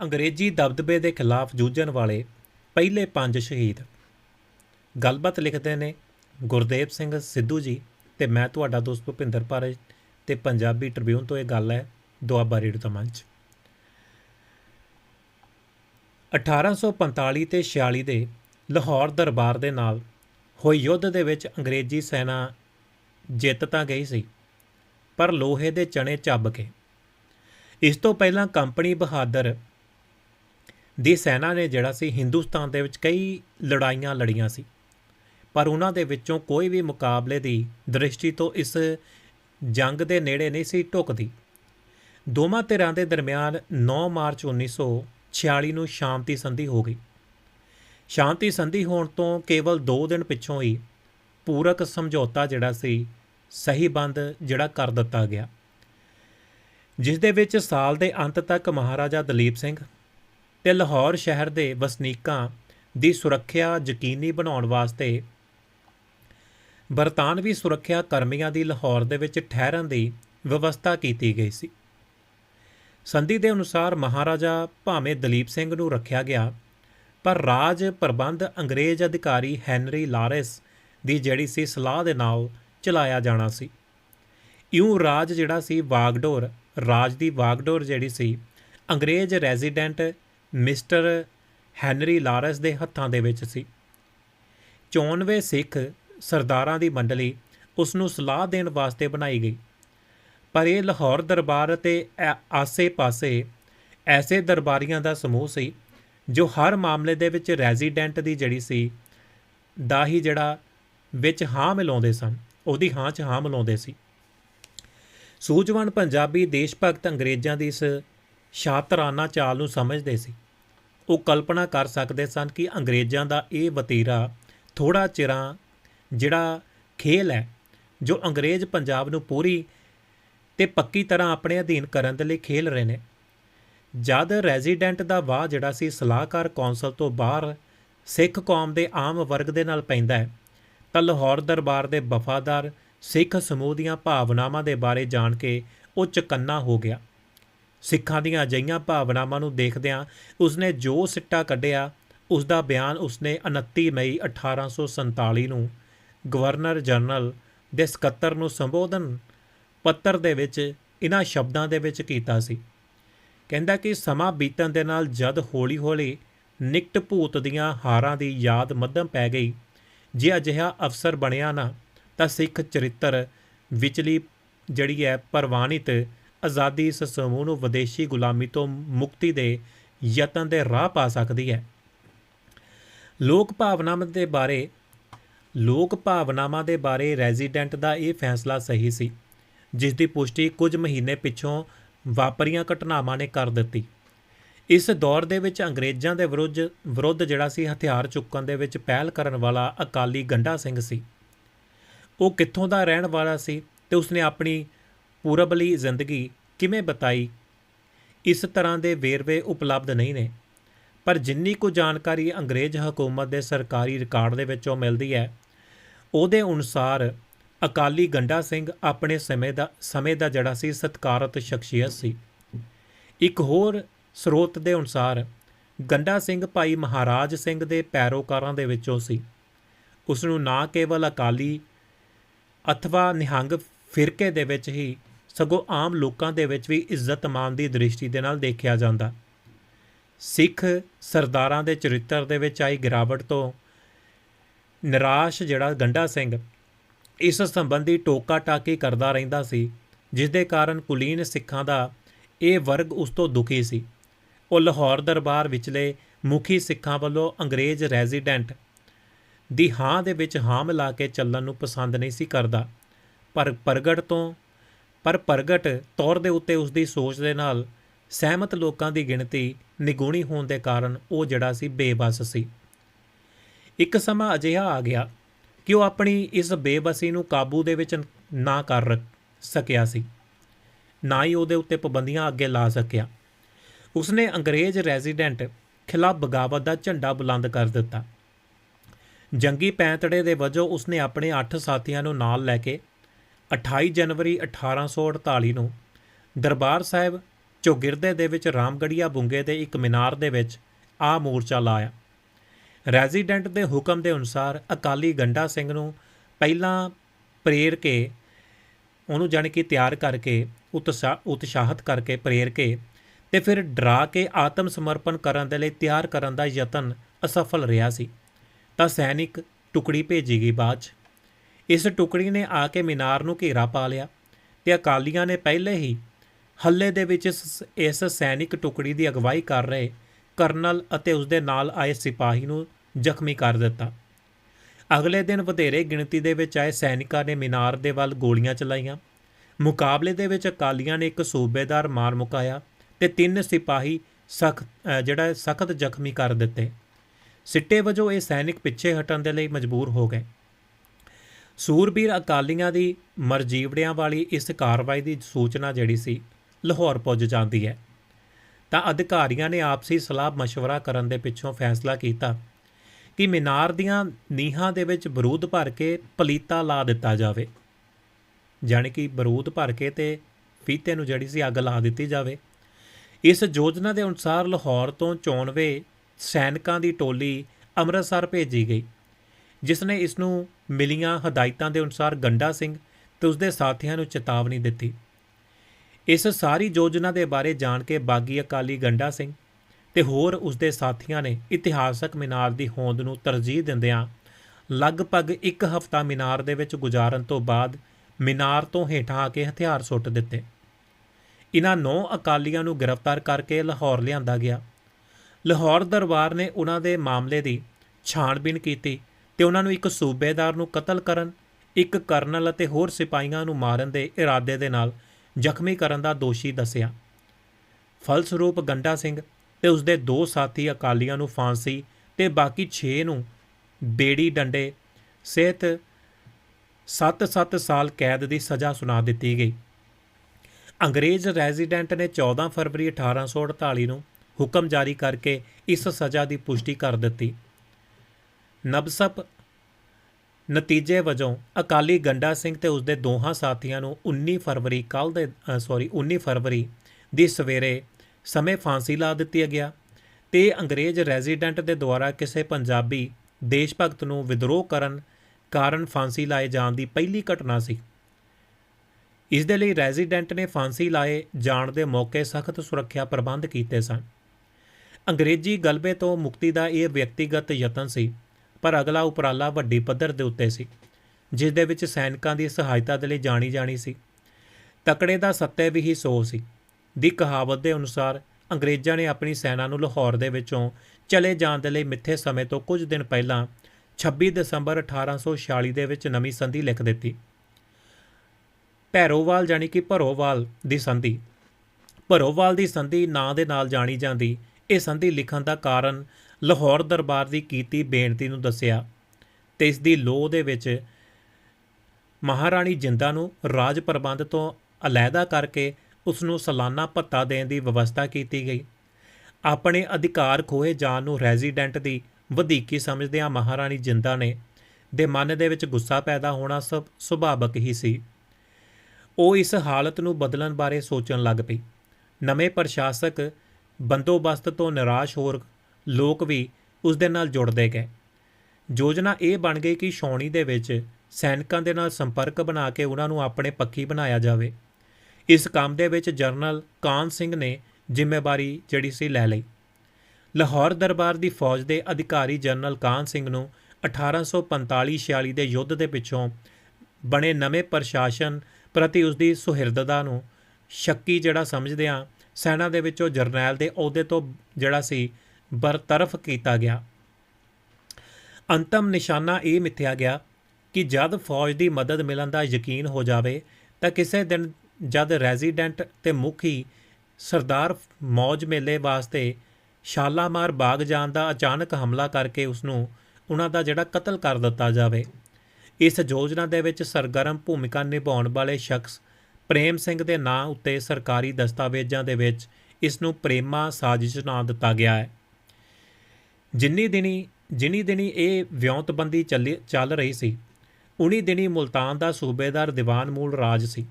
ਅੰਗਰੇਜ਼ੀ ਦਬਦਬੇ ਦੇ ਖਿਲਾਫ ਜੂਝਣ ਵਾਲੇ ਪਹਿਲੇ ਪੰਜ ਸ਼ਹੀਦ। ਗੱਲਬਾਤ ਲਿਖਦੇ ਨੇ ਗੁਰਦੇਵ ਸਿੰਘ ਸਿੱਧੂ ਜੀ ਤੇ ਮੈਂ ਤੁਹਾਡਾ ਦੋਸਤ ਭੁਪਿੰਦਰ ਪਾਰੇ ਤੇ ਪੰਜਾਬੀ ਟ੍ਰਿਬਿਊਨ ਤੋਂ ਇਹ ਗੱਲ ਹੈ, ਦੁਆਬਾ ਰੇਡੀਓ ਦਾ ਮੰਚ। 1845 ਤੇ 46 ਦੇ ਲਾਹੌਰ ਦਰਬਾਰ ਦੇ ਨਾਲ ਹੋਏ ਯੁੱਧ ਦੇ ਵਿੱਚ ਅੰਗਰੇਜ਼ੀ ਸੈਨਾ ਜਿੱਤ ਤਾਂ ਗਈ ਸੀ, ਪਰ ਲੋਹੇ ਦੇ ਚਣੇ ਚੱਬ ਕੇ। ਇਸ ਤੋਂ ਪਹਿਲਾਂ ਕੰਪਨੀ ਬਹਾਦਰ ਦੀ ਸੈਨਾ ਨੇ ਜਿਹੜਾ ਸੀ ਹਿੰਦੁਸਤਾਨ ਦੇ ਵਿੱਚ ਕਈ ਲੜਾਈਆਂ ਲੜੀਆਂ ਸੀ। ਪਰ ਉਹਨਾਂ ਦੇ ਵਿੱਚੋਂ ਕੋਈ ਵੀ ਮੁਕਾਬਲੇ ਦੀ ਦ੍ਰਿਸ਼ਟੀ ਤੋਂ ਇਸ ਜੰਗ ਦੇ ਨੇੜੇ ਨਹੀਂ ਸੀ ਢੁਕਦੀ। ਦੋਵਾਂ ਧਿਰਾਂ ਦੇ ਦਰਮਿਆਨ 9 ਮਾਰਚ 1946 ਨੂੰ ਸ਼ਾਂਤੀ ਸੰਧੀ ਹੋ ਗਈ। ਸ਼ਾਂਤੀ ਸੰਧੀ ਹੋਣ ਤੋਂ ਕੇਵਲ 2 ਦਿਨ ਪਿੱਛੋਂ ਹੀ ਪੂਰਕ ਸਮਝੌਤਾ ਜਿਹੜਾ ਸੀ ਸਹੀ ਬੰਦ ਜਿਹੜਾ ਕਰ ਦਿੱਤਾ ਗਿਆ। ਜਿਸ ਦੇ ਵਿੱਚ ਸਾਲ ਦੇ ਅੰਤ ਤੱਕ ਮਹਾਰਾਜਾ ਦਲੀਪ ਸਿੰਘ ਤੇ ਲਾਹੌਰ ਸ਼ਹਿਰ ਦੇ ਵਸਨੀਕਾਂ ਦੀ ਸੁਰੱਖਿਆ ਯਕੀਨੀ ਬਣਾਉਣ ਵਾਸਤੇ ਬਰਤਾਨਵੀ ਸੁਰੱਖਿਆ ਕਰਮੀਆਂ ਦੀ ਲਾਹੌਰ ਦੇ ਵਿੱਚ ਠਹਿਰਨ ਦੀ ਵਿਵਸਥਾ ਕੀਤੀ ਗਈ ਸੀ। ਸੰਧੀ ਦੇ ਅਨੁਸਾਰ ਮਹਾਰਾਜਾ ਭਾਵੇਂ ਦਲੀਪ ਸਿੰਘ ਨੂੰ ਰੱਖਿਆ ਗਿਆ, ਪਰ ਰਾਜ ਪ੍ਰਬੰਧ ਅੰਗਰੇਜ਼ ਅਧਿਕਾਰੀ ਹੈਨਰੀ ਲਾਰੈਸ ਦੀ ਜਿਹੜੀ ਸੀ ਸਲਾਹ ਦੇ ਨਾਲ ਚਲਾਇਆ ਜਾਣਾ ਸੀ। ਇਉਂ ਰਾਜ ਜਿਹੜਾ ਸੀ ਵਾਗਡੋਰ, ਰਾਜ ਦੀ ਵਾਗਡੋਰ ਜਿਹੜੀ ਸੀ, ਅੰਗਰੇਜ਼ ਰੈਜ਼ੀਡੈਂਟ ਮਿਸਟਰ ਹੈਨਰੀ ਲਾਰੈਸ ਦੇ ਹੱਥਾਂ ਦੇ ਵਿੱਚ ਸੀ। 94 ਸਿੱਖ ਸਰਦਾਰਾਂ ਦੀ ਮੰਡਲੀ ਉਸ ਨੂੰ ਸਲਾਹ ਦੇਣ ਵਾਸਤੇ ਬਣਾਈ ਗਈ। ਪਰ ਇਹ ਲਾਹੌਰ ਦਰਬਾਰ ਅਤੇ ਐ- ਆਸੇ-ਪਾਸੇ ਐਸੇ ਦਰਬਾਰੀਆਂ ਦਾ ਸਮੂਹ ਸੀ, ਜੋ ਹਰ ਮਾਮਲੇ ਦੇ ਵਿੱਚ ਰੈਜ਼ੀਡੈਂਟ ਦੀ ਜਿਹੜੀ ਸੀ ਦਾ ਹੀ ਜਿਹੜਾ ਵਿੱਚ ਹਾਂ ਮਿਲਾਉਂਦੇ ਸਨ, ਉਹਦੀ ਹਾਂ 'ਚ ਹਾਂ ਮਿਲਾਉਂਦੇ ਸੀ। ਸੂਝਵਾਨ ਪੰਜਾਬੀ ਦੇਸ਼ ਭਗਤ ਅੰਗਰੇਜ਼ਾਂ ਦੀ ਇਸ ਸ਼ਾਤਰਾਨਾ ਚਾਲ ਨੂੰ ਸਮਝਦੇ ਸੀ। ਉਹ ਕਲਪਨਾ ਕਰ ਸਕਦੇ ਸਨ ਕਿ ਅੰਗਰੇਜ਼ਾਂ ਦਾ ਇਹ ਵਤੀਰਾ ਥੋੜਾ ਚਿਰਾਂ ਜਿਹੜਾ ਖੇਲ ਹੈ, ਜੋ ਅੰਗਰੇਜ਼ ਪੰਜਾਬ ਨੂੰ ਪੂਰੀ ਤੇ ਪੱਕੀ ਤਰ੍ਹਾਂ ਆਪਣੇ ਅਧੀਨ ਕਰਨ ਦੇ ਲਈ ਖੇਲ ਰਹੇ ਨੇ। ਜਦ ਰੈਜ਼ੀਡੈਂਟ ਦਾ ਵਾਹ ਜਿਹੜਾ ਸੀ ਸਲਾਹਕਾਰ ਕੌਂਸਲ ਤੋਂ ਬਾਹਰ ਸਿੱਖ ਕੌਮ ਦੇ ਆਮ ਵਰਗ ਦੇ ਨਾਲ ਪੈਂਦਾ ਹੈ, ਤਾਂ ਲਾਹੌਰ ਦਰਬਾਰ ਦੇ ਵਫਾਦਾਰ ਸਿੱਖ ਸਮੂਹ ਦੀਆਂ ਭਾਵਨਾਵਾਂ ਦੇ ਬਾਰੇ ਜਾਣ ਕੇ ਉਹ ਚਕੰਨਾ ਹੋ ਗਿਆ। ਸਿੱਖਾਂ ਦੀਆਂ ਅਜਿਹੀਆਂ ਭਾਵਨਾਵਾਂ ਨੂੰ ਦੇਖਦਿਆਂ ਉਸਨੇ ਜੋ ਸਿੱਟਾ ਕੱਢਿਆ ਉਸ ਦਾ ਬਿਆਨ ਉਸਨੇ 29 ਮਈ 1847 ਨੂੰ ਗਵਰਨਰ ਜਨਰਲ ਦੇ ਸਕੱਤਰ ਨੂੰ ਸੰਬੋਧਨ ਪੱਤਰ ਦੇ ਵਿੱਚ ਇਹਨਾਂ ਸ਼ਬਦਾਂ ਦੇ ਵਿੱਚ ਕੀਤਾ ਸੀ। ਕਹਿੰਦਾ ਕਿ ਸਮਾਂ ਬੀਤਣ ਦੇ ਨਾਲ ਜਦ ਹੌਲੀ-ਹੌਲੀ ਨਿਕਟ ਭੂਤ ਦੀਆਂ ਹਾਰਾਂ ਦੀ ਯਾਦ ਮੱਧਮ ਪੈ ਗਈ, ਜੇ ਅਜਿਹਾ ਅਫਸਰ ਬਣਿਆ ਨਾ ਤਾਂ ਸਿੱਖ ਚਰਿੱਤਰ ਵਿਚਲੀ ਜਿਹੜੀ ਹੈ ਪ੍ਰਵਾਨਿਤ ਆਜ਼ਾਦੀ ਇਸ ਸਮੂਹ ਨੂੰ ਵਿਦੇਸ਼ੀ ਗੁਲਾਮੀ ਤੋਂ ਮੁਕਤੀ ਦੇ ਯਤਨ ਦੇ ਰਾਹ ਪਾ ਸਕਦੀ ਹੈ। ਲੋਕ ਭਾਵਨਾਵਾਂ ਦੇ ਬਾਰੇ, ਲੋਕ ਭਾਵਨਾਵਾਂ ਦੇ ਬਾਰੇ ਰੈਜ਼ੀਡੈਂਟ ਦਾ ਇਹ ਫੈਸਲਾ ਸਹੀ ਸੀ, ਜਿਸ ਦੀ ਪੁਸ਼ਟੀ ਕੁਝ ਮਹੀਨੇ ਪਿੱਛੋਂ ਵਾਪਰੀਆਂ ਘਟਨਾਵਾਂ ਨੇ ਕਰ ਦਿੱਤੀ। ਇਸ ਦੌਰ ਦੇ ਵਿੱਚ ਅੰਗਰੇਜ਼ਾਂ ਦੇ ਵਿਰੁੱਧ ਵਿਰੁੱਧ ਜਿਹੜਾ ਸੀ ਹਥਿਆਰ ਚੁੱਕਣ ਦੇ ਵਿੱਚ ਪਹਿਲ ਕਰਨ ਵਾਲਾ ਅਕਾਲੀ ਗੰਡਾ ਸਿੰਘ ਸੀ। ਉਹ ਕਿੱਥੋਂ ਦਾ ਰਹਿਣ ਵਾਲਾ ਸੀ ਤੇ ਉਸਨੇ ਆਪਣੀ ਪੂਰਬਲੀ ਜ਼ਿੰਦਗੀ ਕਿਵੇਂ ਬਤਾਈ? ਇਸ ਤਰ੍ਹਾਂ ਦੇ ਵੇਰਵੇ ਉਪਲਬਧ ਨਹੀਂ ਨੇ, ਪਰ ਜਿੰਨੀ ਕੁ ਜਾਣਕਾਰੀ ਅੰਗਰੇਜ਼ ਹਕੂਮਤ ਦੇ ਸਰਕਾਰੀ ਰਿਕਾਰਡ ਦੇ ਵਿੱਚੋਂ ਮਿਲਦੀ ਹੈ, ਉਹਦੇ ਅਨੁਸਾਰ ਅਕਾਲੀ ਗੰਡਾ ਸਿੰਘ ਆਪਣੇ ਸਮੇਂ ਦਾ ਸਮੇਂ ਦਾ ਜਿਹੜਾ ਸੀ ਸਤਕਾਰਤ ਸ਼ਖਸੀਅਤ ਸੀ। ਇੱਕ ਹੋਰ ਸਰੋਤ ਦੇ ਅਨੁਸਾਰ ਗੰਡਾ ਸਿੰਘ ਭਾਈ ਮਹਾਰਾਜ ਸਿੰਘ ਦੇ ਪੈਰੋਕਾਰਾਂ ਦੇ ਵਿੱਚੋਂ ਸੀ। ਉਸ ਨੂੰ ਨਾ ਕੇਵਲ ਅਕਾਲੀ ਅਥਵਾ ਨਿਹੰਗ ਫਿਰਕੇ ਦੇ ਵਿੱਚ ਹੀ ਸਗੋਂ ਆਮ ਲੋਕਾਂ ਦੇ ਵਿੱਚ ਵੀ ਇੱਜ਼ਤ ਮਾਨ ਦੀ ਦ੍ਰਿਸ਼ਟੀ ਦੇ ਨਾਲ ਦੇਖਿਆ ਜਾਂਦਾ। ਸਿੱਖ ਸਰਦਾਰਾਂ ਦੇ ਚਰਿੱਤਰ ਦੇ ਵਿੱਚ ਆਈ ਗਿਰਾਵਟ ਤੋਂ ਨਿਰਾਸ਼ ਜਿਹੜਾ ਗੰਡਾ ਸਿੰਘ, ਇਸ ਸੰਬੰਧੀ ਟੋਕਾ ਟਾਕੀ ਕਰਦਾ ਰਹਿੰਦਾ ਸੀ ਜਿਸ ਦੇ ਕਾਰਨ ਕੁਲੀਨ ਸਿੱਖਾਂ ਦਾ ਇਹ ਵਰਗ ਉਸ ਤੋਂ ਦੁਖੀ ਸੀ। ਉਹ ਲਾਹੌਰ ਦਰਬਾਰ ਵਿਚਲੇ ਮੁਖੀ ਸਿੱਖਾਂ ਵੱਲੋਂ ਅੰਗਰੇਜ਼ ਰੈਜ਼ੀਡੈਂਟ ਦੀ ਹਾਂ ਦੇ ਵਿੱਚ ਹਾਂ ਮਿਲਾ ਕੇ ਚੱਲਣ ਨੂੰ ਪਸੰਦ ਨਹੀਂ ਸੀ ਕਰਦਾ, ਪਰ ਪ੍ਰਗਟ ਤੋਂ ਪਰ ਪ੍ਰਗਟ ਤੌਰ ਦੇ ਉੱਤੇ ਉਸ ਦੀ ਸੋਚ ਦੇ ਨਾਲ ਸਹਿਮਤ ਲੋਕਾਂ ਦੀ ਗਿਣਤੀ ਨਿਗੂਣੀ ਹੋਣ ਦੇ ਕਾਰਨ ਉਹ ਜਿਹੜਾ ਸੀ ਬੇਬਸ ਸੀ। ਇੱਕ ਸਮਾਂ ਅਜਿਹਾ ਆ ਗਿਆ ਕਿ ਉਹ ਆਪਣੀ ਇਸ ਬੇਬਸੀ ਨੂੰ ਕਾਬੂ ਦੇ ਵਿੱਚ ਨਾ ਕਰ ਰ- ਸਕਿਆ ਸੀ, ਨਾ ਹੀ ਉਹਦੇ ਉੱਤੇ ਪਾਬੰਦੀਆਂ ਅੱਗੇ ਲਾ ਸਕਿਆ। ਉਸਨੇ ਅੰਗਰੇਜ਼ ਰੈਜ਼ੀਡੈਂਟ ਖਿਲਾਫ ਬਗਾਵਤ ਦਾ ਝੰਡਾ ਬੁਲੰਦ ਕਰ ਦਿੱਤਾ। ਜੰਗੀ ਪੈਂਤੜੇ ਦੇ ਵਜੋਂ ਉਸਨੇ ਆਪਣੇ 8 ਸਾਥੀਆਂ ਨੂੰ ਨਾਲ ਲੈ ਕੇ 28 ਜਨਵਰੀ 1848 ਨੂੰ ਦਰਬਾਰ ਸਾਹਿਬ ਚੌਗਿਰਦੇ ਦੇ ਵਿੱਚ ਰਾਮਗੜੀਆ ਬੁੰਗੇ ਦੇ ਇੱਕ ਮੀਨਾਰ ਦੇ ਵਿੱਚ ਆ ਮੋਰਚਾ ਲਾਇਆ। ਰੈਜ਼ੀਡੈਂਟ ਦੇ ਹੁਕਮ ਦੇ ਅਨੁਸਾਰ ਅਕਾਲੀ ਗੰਡਾ ਸਿੰਘ ਨੂੰ ਪਹਿਲਾਂ ਪ੍ਰੇਰ ਕੇ, ਉਹਨੂੰ ਜਾਣੀ ਕਿ ਤਿਆਰ ਕਰਕੇ, ਉਤਸ਼ਾ, ਉਤਸ਼ਾਹਤ ਕਰਕੇ ਪ੍ਰੇਰ ਕੇ ਤੇ ਫਿਰ ਡਰਾ ਕੇ ਆਤਮ ਸਮਰਪਣ ਕਰਨ ਦੇ ਲਈ ਤਿਆਰ ਕਰਨ ਦਾ ਯਤਨ ਅਸਫਲ ਰਿਹਾ ਸੀ। ਤਾਂ ਸੈਨਿਕ ਟੁਕੜੀ ਭੇਜੀ ਗਈ ਬਾਅਦ 'ਚ। ਇਸ ਟੁਕੜੀ ਨੇ ਆ ਕੇ ਮੀਨਾਰ ਨੂੰ ਘੇਰਾ ਪਾ ਲਿਆ ਤੇ ਅਕਾਲੀਆਂ ਨੇ ਪਹਿਲੇ ਹੀ ਹੱਲੇ ਦੇ ਵਿੱਚ ਇਸ ਇਸ ਸੈਨਿਕ ਟੁਕੜੀ ਦੀ ਅਗਵਾਈ ਕਰ ਰਹੇ ਕਰਨਲ ਅਤੇ ਉਸ ਦੇ ਨਾਲ ਆਏ ਸਿਪਾਹੀ ਨੂੰ ਜ਼ਖਮੀ ਕਰ ਦਿੱਤਾ। ਅਗਲੇ ਦਿਨ ਵਧੇਰੇ ਗਿਣਤੀ ਦੇ ਵਿੱਚ ਆਏ ਸੈਨਿਕਾਂ ਨੇ ਮੀਨਾਰ ਦੇ ਵੱਲ ਗੋਲੀਆਂ ਚਲਾਈਆਂ। ਮੁਕਾਬਲੇ ਦੇ ਵਿੱਚ ਅਕਾਲੀਆਂ ਨੇ ਇੱਕ ਸੂਬੇਦਾਰ ਮਾਰ ਮੁਕਾਇਆ ਤੇ ਤਿੰਨ ਸਿਪਾਹੀ ਸਖਤ ਜਿਹੜਾ ਸਖਤ ਜ਼ਖਮੀ ਕਰ ਦਿੱਤੇ। ਸਿੱਟੇ ਵਜੋਂ ਇਹ ਸੈਨਿਕ ਪਿੱਛੇ ਹਟਣ ਦੇ ਲਈ ਮਜਬੂਰ ਹੋ ਗਏ। ਸੂਰਬੀਰ ਅਕਾਲੀਆਂ ਦੀ ਮਰਜੀਵੜਿਆਂ ਵਾਲੀ ਇਸ ਕਾਰਵਾਈ ਦੀ ਸੂਚਨਾ ਜਿਹੜੀ ਸੀ, ਲਾਹੌਰ ਪੁੱਜ ਜਾਂਦੀ ਹੈ। ਤਾਂ ਅਧਿਕਾਰੀਆਂ ਨੇ ਆਪਸੀ ਸਲਾਹ مشਵਰਾ ਕਰਨ ਦੇ ਪਿੱਛੋਂ ਫੈਸਲਾ ਕੀਤਾ ਕਿ ਮਿਨਾਰ ਦੀਆਂ ਨੀਹਾਂ ਦੇ ਵਿੱਚ ਬਰੂਦ ਭਰ ਕੇ ਪਲੀਤਾ ਲਾ ਦਿੱਤਾ ਜਾਵੇ। ਜਾਨੀ ਕਿ ਬਰੂਦ ਭਰ ਕੇ ਤੇ ਫੀਤੇ ਨੂੰ ਜਿਹੜੀ ਸੀ ਅੱਗ ਲਾ ਦਿੱਤੀ ਜਾਵੇ। ਇਸ ਯੋਜਨਾ ਦੇ ਅਨੁਸਾਰ ਲਾਹੌਰ ਤੋਂ ਚੋਣਵੇ ਸੈਨਿਕਾਂ ਦੀ ਟੋਲੀ ਅੰਮ੍ਰਿਤਸਰ ਭੇਜੀ ਗਈ। ਜਿਸ ਨੇ ਇਸ ਨੂੰ ਮਿਲੀਆਂ ਹਦਾਇਤਾਂ ਦੇ ਅਨੁਸਾਰ ਗੰਡਾ ਸਿੰਘ ਤੇ ਉਸਦੇ ਸਾਥੀਆਂ ਨੂੰ ਚੇਤਾਵਨੀ ਦਿੱਤੀ। ਇਸ ਸਾਰੀ ਯੋਜਨਾ ਦੇ ਬਾਰੇ ਜਾਣ ਕੇ ਬਾਗੀ ਅਕਾਲੀ ਗੰਡਾ ਸਿੰਘ ਤੇ ਹੋਰ ਉਸਦੇ ਸਾਥੀਆਂ ਨੇ ਇਤਿਹਾਸਕ ਮੀਨਾਰ ਦੀ ਹੋਂਦ ਨੂੰ ਤਰਜੀਹ ਦਿੰਦਿਆਂ ਲਗਭਗ ਇੱਕ ਹਫ਼ਤਾ ਮੀਨਾਰ ਦੇ ਵਿੱਚ ਗੁਜ਼ਾਰਨ ਤੋਂ ਬਾਅਦ ਮੀਨਾਰ ਤੋਂ ਹੇਠਾਂ ਆ ਕੇ ਹਥਿਆਰ ਸੁੱਟ ਦਿੱਤੇ। ਇਹਨਾਂ ਨੌ ਅਕਾਲੀਆਂ ਨੂੰ ਗ੍ਰਿਫਤਾਰ ਕਰਕੇ ਲਾਹੌਰ ਲਿਆਂਦਾ ਗਿਆ। ਲਾਹੌਰ ਦਰਬਾਰ ਨੇ ਉਹਨਾਂ ਦੇ ਮਾਮਲੇ ਦੀ ਛਾਣਬੀਣ ਕੀਤੀ ਤੇ ਉਹਨਾਂ ਨੂੰ ਇੱਕ ਸੂਬੇਦਾਰ ਨੂੰ ਕਤਲ ਕਰਨ, ਇੱਕ ਕਰਨਲ ਅਤੇ ਹੋਰ ਸਿਪਾਹੀਆਂ ਨੂੰ ਮਾਰਨ ਦੇ ਇਰਾਦੇ ਦੇ ਨਾਲ ਜ਼ਖਮੀ ਕਰਨ ਦਾ ਦੋਸ਼ੀ ਦੱਸਿਆ। ਫਲਸਰੂਪ ਗੰਡਾ ਸਿੰਘ ਤੇ ਉਸਦੇ ਦੋ ਸਾਥੀ ਅਕਾਲੀਆਂ ਨੂੰ ਫਾਂਸੀ ਤੇ ਬਾਕੀ 6 ਨੂੰ ਬੇੜੀ ਡੰਡੇ, ਸਿਹਤ 7-7 ਸਾਲ ਕੈਦ ਦੀ ਸਜ਼ਾ ਸੁਣਾ ਦਿੱਤੀ ਗਈ। ਅੰਗਰੇਜ਼ ਰੈਜ਼ੀਡੈਂਟ ਨੇ 14 ਫਰਵਰੀ 1848 ਨੂੰ ਹੁਕਮ ਜਾਰੀ ਕਰਕੇ ਇਸ ਸਜ਼ਾ ਦੀ ਪੁਸ਼ਟੀ ਕਰ ਦਿੱਤੀ। ਨਬਸਪ ਨਤੀਜੇ ਵਜੋਂ ਅਕਾਲੀ ਗੰਡਾ ਸਿੰਘ ਤੇ ਉਸਦੇ ਦੋਹਾਂ ਸਾਥੀਆਂ ਨੂੰ 19 ਫਰਵਰੀ ਕੱਲ ਦੇ ਸੌਰੀ 19 ਫਰਵਰੀ ਦੀ ਸਵੇਰੇ ਸਮੇਂ ਫਾਂਸੀ ਲਾ ਦਿੱਤੀ ਗਿਆ ਤੇ ਅੰਗਰੇਜ਼ ਰੈਜ਼ੀਡੈਂਟ ਦੇ ਦੁਆਰਾ ਕਿਸੇ ਪੰਜਾਬੀ ਦੇਸ਼ ਭਗਤ ਨੂੰ ਵਿਦਰੋਹ ਕਰਨ ਕਾਰਨ ਫਾਂਸੀ ਲਾਏ ਜਾਣ ਦੀ ਪਹਿਲੀ ਘਟਨਾ ਸੀ। ਇਸ ਦੇ ਲਈ ਰੈਜ਼ੀਡੈਂਟ ਨੇ ਫਾਂਸੀ ਲਾਏ ਜਾਣ ਦੇ ਮੌਕੇ ਸਖਤ ਸੁਰੱਖਿਆ ਪ੍ਰਬੰਧ ਕੀਤੇ ਸਨ। ਅੰਗਰੇਜ਼ੀ ਗਲਬੇ ਤੋਂ ਮੁਕਤੀ ਦਾ ਇਹ ਵਿਅਕਤੀਗਤ ਯਤਨ ਸੀ ਪਰ ਅਗਲਾ ਉਪਰਾਲਾ ਵੱਡੀ ਪੱਧਰ ਦੇ ਉੱਤੇ ਸੀ, ਜਿਸ ਦੇ ਵਿੱਚ ਸੈਨਿਕਾਂ ਦੀ ਸਹਾਇਤਾ ਦੇ ਲਈ ਜਾਣੀ ਜਾਣੀ ਸੀ। ਤਕੜੇ ਦਾ ਸੱਤੇ ਵੀ ਹੀ ਸੋ ਸੀ। ਦੀ ਕਹਾਵਤ ਦੇ ਅਨੁਸਾਰ ਅੰਗਰੇਜ਼ਾਂ ਨੇ ਆਪਣੀ ਸੈਨਾ ਨੂੰ ਲਾਹੌਰ ਦੇ ਵਿੱਚੋਂ ਚਲੇ ਜਾਣ ਦੇ ਲਈ ਮਿੱਥੇ ਸਮੇਂ ਤੋਂ ਕੁਝ ਦਿਨ ਪਹਿਲਾਂ 26 ਦਸੰਬਰ 1846 ਦੇ ਵਿੱਚ ਨਵੀਂ ਸੰਧੀ ਲਿਖ ਦਿੱਤੀ। ਭੈਰੋਵਾਲ ਜਾਨੀ ਕਿ ਭਰੋਵਾਲ ਦੀ ਸੰਧੀ। ਭਰੋਵਾਲ ਦੀ ਸੰਧੀ ਨਾਂ ਦੇ ਨਾਲ ਜਾਣੀ ਜਾਂਦੀ। ਇਹ ਸੰਧੀ ਲਿਖਣ ਦਾ ਕਾਰਨ ਲਾਹੌਰ ਦਰਬਾਰ ਦੀ ਕੀਤੀ ਬੇਨਤੀ ਨੂੰ ਦੱਸਿਆ ਤੇ ਇਸ ਦੀ ਲੋਹ ਦੇ ਵਿੱਚ ਮਹਾਰਾਣੀ ਜਿੰਦਾ ਨੂੰ ਰਾਜ ਪ੍ਰਬੰਧ ਤੋਂ ਅਲੱਗਾ ਕਰਕੇ ਉਸ ਨੂੰ ਸਾਲਾਨਾ ਭੱਤਾ ਦੇਣ ਦੀ ਵਿਵਸਥਾ ਕੀਤੀ ਗਈ। ਆਪਣੇ ਅਧਿਕਾਰ ਖੋਏ ਜਾਣ ਨੂੰ ਰੈਜ਼ੀਡੈਂਟ ਦੀ ਵਧੀਕੀ ਸਮਝਦਿਆਂ ਮਹਾਰਾਣੀ ਜਿੰਦਾ ਨੇ ਦੇ ਮਨ ਦੇ ਵਿੱਚ ਗੁੱਸਾ ਪੈਦਾ ਹੋਣਾ ਸਭ ਸੁਭਾਵਕ ਹੀ ਸੀ। ਉਹ ਇਸ ਹਾਲਤ ਨੂੰ ਬਦਲਣ ਬਾਰੇ ਸੋਚਣ ਲੱਗ ਪਈ। ਨਵੇਂ ਪ੍ਰਸ਼ਾਸਕ ਬੰਦੋਬਸਤ ਤੋਂ ਨਿਰਾਸ਼ ਹੋਰ ਲੋਕ ਵੀ ਉਸ ਦੇ ਨਾਲ ਜੁੜਦੇ ਗਏ। ਯੋਜਨਾ ਇਹ ਬਣ ਗਈ ਕਿ ਸ਼ੌਣੀ ਦੇ ਵਿੱਚ ਸੈਨਿਕਾਂ ਦੇ ਨਾਲ ਸੰਪਰਕ ਬਣਾ ਕੇ ਉਹਨਾਂ ਨੂੰ ਆਪਣੇ ਪੱਖੀ ਬਣਾਇਆ ਜਾਵੇ। ਇਸ ਕੰਮ ਦੇ ਵਿੱਚ ਜਨਰਲ ਕਾਨ ਸਿੰਘ ਨੇ ਜ਼ਿੰਮੇਵਾਰੀ ਜਿਹੜੀ ਸੀ ਲੈ ਲਈ। ਲਾਹੌਰ ਦਰਬਾਰ ਦੀ ਫੌਜ ਦੇ ਅਧਿਕਾਰੀ ਜਨਰਲ ਕਾਨ ਸਿੰਘ ਨੂੰ 1845-46 ਦੇ ਯੁੱਧ ਦੇ ਪਿੱਛੋਂ ਬਣੇ ਨਵੇਂ ਪ੍ਰਸ਼ਾਸਨ ਪ੍ਰਤੀ ਉਸ ਦੀ ਸੁਹਿਰਦਤਾ ਨੂੰ ਸ਼ੱਕੀ ਜਿਹੜਾ ਸਮਝਦਿਆਂ ਸੈਨਾ ਦੇ ਵਿੱਚੋਂ ਜਰਨੈਲ ਦੇ ਅਹੁਦੇ ਤੋਂ ਜਿਹੜਾ ਸੀ ਬਰਤਰਫ ਕੀਤਾ ਗਿਆ। ਅੰਤਮ ਨਿਸ਼ਾਨਾ ਇਹ ਮਿੱਥਿਆ ਗਿਆ ਕਿ ਜਦ ਫੌਜ ਦੀ ਮਦਦ ਮਿਲਣ ਦਾ ਯਕੀਨ ਹੋ ਜਾਵੇ, ਤਾਂ ਕਿਸੇ ਦਿਨ ਜਦ ਰੈਜ਼ੀਡੈਂਟ ਤੇ ਮੁਖੀ ਸਰਦਾਰ ਮੌਜ ਮੇਲੇ ਵਾਸਤੇ ਸ਼ਾਲਾਮਾਰ ਬਾਗ ਜਾਣ ਦਾ ਅਚਾਨਕ ਹਮਲਾ ਕਰਕੇ ਉਸ ਨੂੰ ਉਹਨਾਂ ਦਾ ਜਿਹੜਾ ਕਤਲ ਕਰ ਦਿੱਤਾ ਜਾਵੇ, ਇਸ ਯੋਜਨਾ ਦੇ ਵਿੱਚ ਸਰਗਰਮ ਭੂਮਿਕਾ ਨਿਭਾਉਣ ਵਾਲੇ ਸ਼ਖਸ ਪ੍ਰੇਮ ਸਿੰਘ ਦੇ ਨਾਂ ਉੱਤੇ ਸਰਕਾਰੀ ਦਸਤਾਵੇਜ਼ਾਂ ਦੇ ਵਿੱਚ ਇਸ ਨੂੰ ਪ੍ਰੇਮਾ ਸਾਜ਼ਿਸ਼ ਨਾਂ ਦਿੱਤਾ ਗਿਆ ਹੈ। ਜਿੰਨੀ ਦਿਨੀ ਜਿੰਨੀ ਦਿਨੀ ਇਹ ਵਿਉਂਤਬੰਦੀ ਚੱਲੀ, ਚੱਲ ਰਹੀ ਸੀ, ਉਨੀ ਦਿਨੀ ਮੁਲਤਾਨ ਦਾ ਸੂਬੇਦਾਰ ਦੀਵਾਨ ਮੂਲ ਰਾਜ ਸੀ।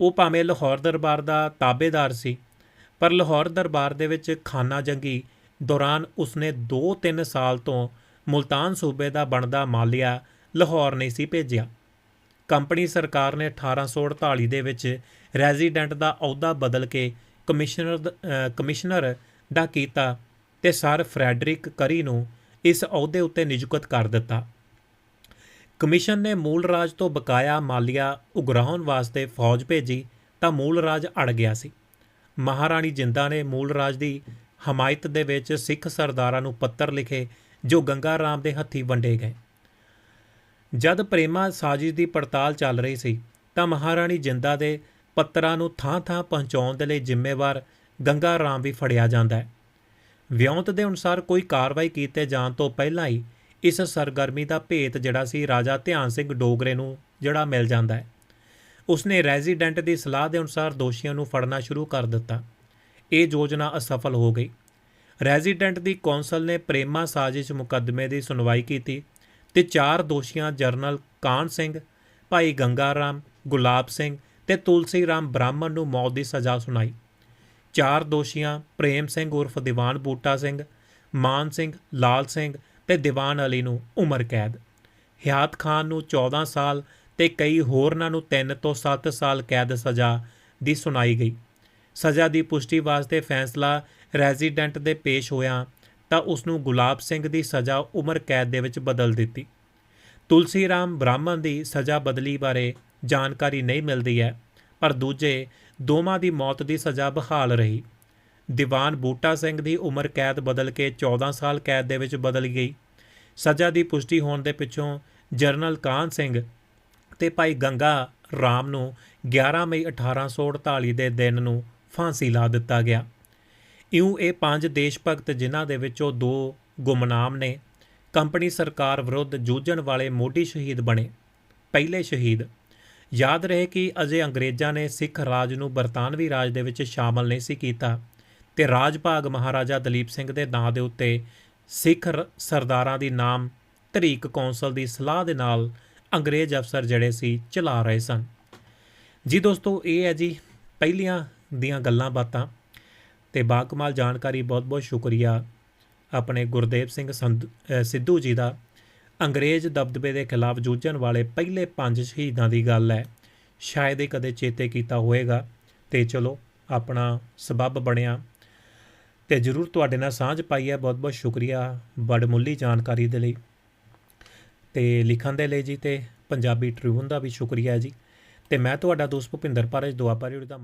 ਉਹ ਭਾਵੇਂ ਲਾਹੌਰ ਦਰਬਾਰ ਦਾ ਤਾਬੇਦਾਰ ਸੀ, ਪਰ ਲਾਹੌਰ ਦਰਬਾਰ ਦੇ ਵਿੱਚ ਖਾਨਾ ਜੰਗੀ ਦੌਰਾਨ ਉਸਨੇ 2-3 ਸਾਲ ਤੋਂ ਮੁਲਤਾਨ ਸੂਬੇ ਦਾ ਬਣਦਾ ਮਾਲੀਆ ਲਾਹੌਰ ਨਹੀਂ ਸੀ ਭੇਜਿਆ। ਕੰਪਨੀ ਸਰਕਾਰ ਨੇ 1848 ਦੇ ਵਿੱਚ ਰੈਜ਼ੀਡੈਂਟ ਦਾ ਅਹੁਦਾ ਬਦਲ ਕੇ ਕਮਿਸ਼ਨਰ ਕਮਿਸ਼ਨਰ ਦਾ ਕੀਤਾ ਤੇ ਸਰ ਫਰੈਡਰਿਕ ਕਰੀ ਨੂੰ ਇਸ ਅਹੁਦੇ ਉੱਤੇ ਨਿਯੁਕਤ ਕਰ ਦਿੱਤਾ। ਕਮਿਸ਼ਨ ਨੇ ਮੂਲ ਰਾਜ ਤੋਂ ਬਕਾਇਆ ਮਾਲੀਆ ਉਗਰਾਉਣ ਵਾਸਤੇ ਫੌਜ ਭੇਜੀ ਤਾਂ ਮੂਲ ਰਾਜ ਅੜ ਗਿਆ ਸੀ। ਮਹਾਰਾਣੀ ਜਿੰਦਾ ਨੇ ਮੂਲ ਰਾਜ ਦੀ ਹਮਾਇਤ ਦੇ ਵਿੱਚ ਸਿੱਖ ਸਰਦਾਰਾਂ ਨੂੰ ਪੱਤਰ ਲਿਖੇ ਜੋ ਗੰਗਾ ਰਾਮ ਦੇ ਹੱਥੀਂ ਵੰਡੇ ਗਏ। ਜਦ ਪ੍ਰੇਮਾ ਸਾਜ਼ਿਸ਼ ਦੀ ਪੜਤਾਲ ਚੱਲ ਰਹੀ ਸੀ ਤਾਂ ਮਹਾਰਾਣੀ ਜਿੰਦਾ ਦੇ ਪੱਤਰਾਂ ਨੂੰ ਥਾਂ-ਥਾਂ ਪਹੁੰਚਾਉਣ ਦੇ ਲਈ ਜ਼ਿੰਮੇਵਾਰ ਗੰਗਾ ਰਾਮ ਵੀ ਫੜਿਆ ਜਾਂਦਾ ਹੈ। ਵਿਉਂਤ ਦੇ ਅਨੁਸਾਰ ਕੋਈ ਕਾਰਵਾਈ ਕੀਤੇ ਜਾਣ ਤੋਂ ਪਹਿਲਾਂ ਹੀ ਇਸ ਸਰਗਰਮੀ ਦਾ ਭੇਤ ਜਿਹੜਾ ਸੀ ਰਾਜਾ ਧਿਆਨ ਸਿੰਘ ਡੋਗਰੇ ਨੂੰ ਜਿਹੜਾ ਮਿਲ ਜਾਂਦਾ ਹੈ। ਉਸਨੇ ਰੈਜ਼ੀਡੈਂਟ ਦੀ ਸਲਾਹ ਦੇ ਅਨੁਸਾਰ ਦੋਸ਼ੀਆਂ ਨੂੰ ਫੜਨਾ ਸ਼ੁਰੂ ਕਰ ਦਿੱਤਾ। ਇਹ ਯੋਜਨਾ ਅਸਫਲ ਹੋ ਗਈ। ਰੈਜ਼ੀਡੈਂਟ ਦੀ ਕੌਂਸਲ ਨੇ ਪ੍ਰੇਮਾ ਸਾਜ਼ਿਸ਼ ਮੁਕੱਦਮੇ ਦੀ ਸੁਣਵਾਈ ਕੀਤੀ ਤੇ ਚਾਰ ਦੋਸ਼ੀਆਂ ਜਰਨਲ ਕਾਨ ਸਿੰਘ, ਭਾਈ ਗੰਗਾ ਰਾਮ ਗੁਲਾਬ ਸਿੰਘ ਤੇ ਤੁਲਸੀ ਰਾਮ ਬ੍ਰਾਹਮਣ ਨੂੰ ਮੌਤ ਦੀ ਸਜ਼ਾ ਸੁਣਾਈ। ਚਾਰ ਦੋਸ਼ੀਆਂ ਪ੍ਰੇਮ ਸਿੰਘ ਉਰਫ ਦੀਵਾਨ ਬੂਟਾ ਸਿੰਘ, ਮਾਨ ਸਿੰਘ, ਲਾਲ ਸਿੰਘ ਤੇ ਦੀਵਾਨ ਅਲੀ ਨੂੰ ਉਮਰ ਕੈਦ। ਹਿਆਤ ਖਾਨ ਨੂੰ 14 ਸਾਲ ਤੇ ਕਈ ਹੋਰਨਾਂ ਨੂੰ 3 ਤੋਂ 7 ਸਾਲ ਕੈਦ ਸਜ਼ਾ ਦੀ ਸੁਣਾਈ ਗਈ। ਸਜ਼ਾ ਦੀ ਪੁਸ਼ਟੀ ਵਾਸਤੇ ਫੈਸਲਾ ਰੈਜ਼ੀਡੈਂਟ ਦੇ ਪੇਸ਼ ਹੋਇਆ ਤਾਂ ਉਸ ਨੂੰ ਗੁਲਾਬ ਸਿੰਘ ਦੀ ਸਜ਼ਾ ਉਮਰ ਕੈਦ ਦੇ ਵਿੱਚ ਬਦਲ ਦਿੱਤੀ। ਤੁਲਸੀ ਰਾਮ ਬ੍ਰਾਹਮਣ ਦੀ ਸਜ਼ਾ ਬਦਲੀ ਬਾਰੇ ਜਾਣਕਾਰੀ ਨਹੀਂ ਮਿਲਦੀ ਹੈ, ਪਰ ਦੂਜੇ ਦੋਵਾਂ ਦੀ ਮੌਤ ਦੀ ਸਜ਼ਾ ਬਹਾਲ ਰਹੀ। ਦੀਵਾਨ ਬੂਟਾ ਸਿੰਘ ਦੀ ਉਮਰ ਕੈਦ ਬਦਲ ਕੇ 14 ਸਾਲ ਕੈਦ ਦੇ ਵਿੱਚ ਬਦਲ ਗਈ। ਸਜ਼ਾ ਦੀ ਪੁਸ਼ਟੀ ਹੋਣ ਦੇ ਪਿੱਛੋਂ ਜਰਨਲ ਕਾਨ ਸਿੰਘ ਤੇ ਭਾਈ ਗੰਗਾ ਰਾਮ ਨੂੰ 11 ਮਈ 1848 ਦੇ ਦਿਨ ਨੂੰ ਫਾਂਸੀ ਲਾ ਦਿੱਤਾ ਗਿਆ। ਇਉਂ ਇਹ ਪੰਜ ਦੇਸ਼ ਭਗਤ ਜਿਨ੍ਹਾਂ ਦੇ ਵਿੱਚੋਂ ਦੋ ਗੁਮਨਾਮ ਨੇ। ਕੰਪਨੀ ਸਰਕਾਰ ਵਿਰੁੱਧ ਜੂਝਣ ਵਾਲੇ ਮੋਢੀ ਸ਼ਹੀਦ ਬਣੇ। ਪਹਿਲੇ ਸ਼ਹੀਦ ਯਾਦ ਰਹੇ ਕਿ ਅਜੇ ਅੰਗਰੇਜ਼ਾਂ ਨੇ ਸਿੱਖ ਰਾਜ ਨੂੰ ਬਰਤਾਨਵੀ ਰਾਜ ਦੇ ਵਿੱਚ ਸ਼ਾਮਲ ਨਹੀਂ ਸੀ ਕੀਤਾ ਤੇ ਰਾਜ ਭਾਗ ਮਹਾਰਾਜਾ ਦਲੀਪ ਸਿੰਘ ਦੇ ਨਾਂ ਦੇ ਉੱਤੇ ਸਿੱਖ ਰ- ਸਰਦਾਰਾਂ ਦੀ ਨਾਮ ਤਰੀਕ ਕੌਂਸਲ ਦੀ ਸਲਾਹ ਦੇ ਨਾਲ ਅੰਗਰੇਜ਼ ਅਫਸਰ ਜਿਹੜੇ ਸੀ ਚਲਾ ਰਹੇ ਸਨ। ਜੀ ਦੋਸਤੋ, ਇਹ ਹੈ ਜੀ ਪਹਿਲੀਆਂ ਦੀਆਂ ਗੱਲਾਂ ਬਾਤਾਂ ਤੇ ਬਾਕਮਾਲ ਜਾਣਕਾਰੀ ਬਹੁਤ-ਬਹੁਤ ਸ਼ੁਕਰੀਆ ਆਪਣੇ ਗੁਰਦੇਵ ਸਿੰਘ ਸੰਧ- ਸਿੱਧੂ ਜੀ ਦਾ। ਅੰਗਰੇਜ਼ ਦਬਦਬੇ ਦੇ ਖਿਲਾਫ ਜੂਝਣ ਵਾਲੇ ਪਹਿਲੇ ਪੰਜ ਸ਼ਹੀਦਾਂ ਦੀ ਗੱਲ ਹੈ। ਸ਼ਾਇਦ ਇਹ ਕਦੇ ਚੇਤੇ ਕੀਤਾ ਹੋਵੇਗਾ। ਤੇ ਚਲੋ, ਆਪਣਾ ਸਬੱਬ ਬਣਿਆ। ਤੇ ਜਰੂਰ ਤੁਹਾਡੇ ਨਾਲ ਸਾਂਝ ਪਾਈ ਹੈ। ਬਹੁਤ-ਬਹੁਤ ਸ਼ੁਕਰੀਆ ਬੜਮੁੱਲੀ ਜਾਣਕਾਰੀ ਦੇ ਲਈ। ਤੇ ਲਿਖਣ ਦੇ ਲਈ ਜੀ ਤੇ ਪੰਜਾਬੀ ਟ੍ਰਿਬਿਊਨ ਦਾ ਵੀ ਸ਼ੁਕਰੀਆ ਜੀ। ਤੇ ਮੈਂ ਤੁਹਾਡਾ ਦੋਸਤ ਭੁਪਿੰਦਰ ਪਾਰਜ ਦੁਆਬਾ ਰੇਡੀਓ ਦਾ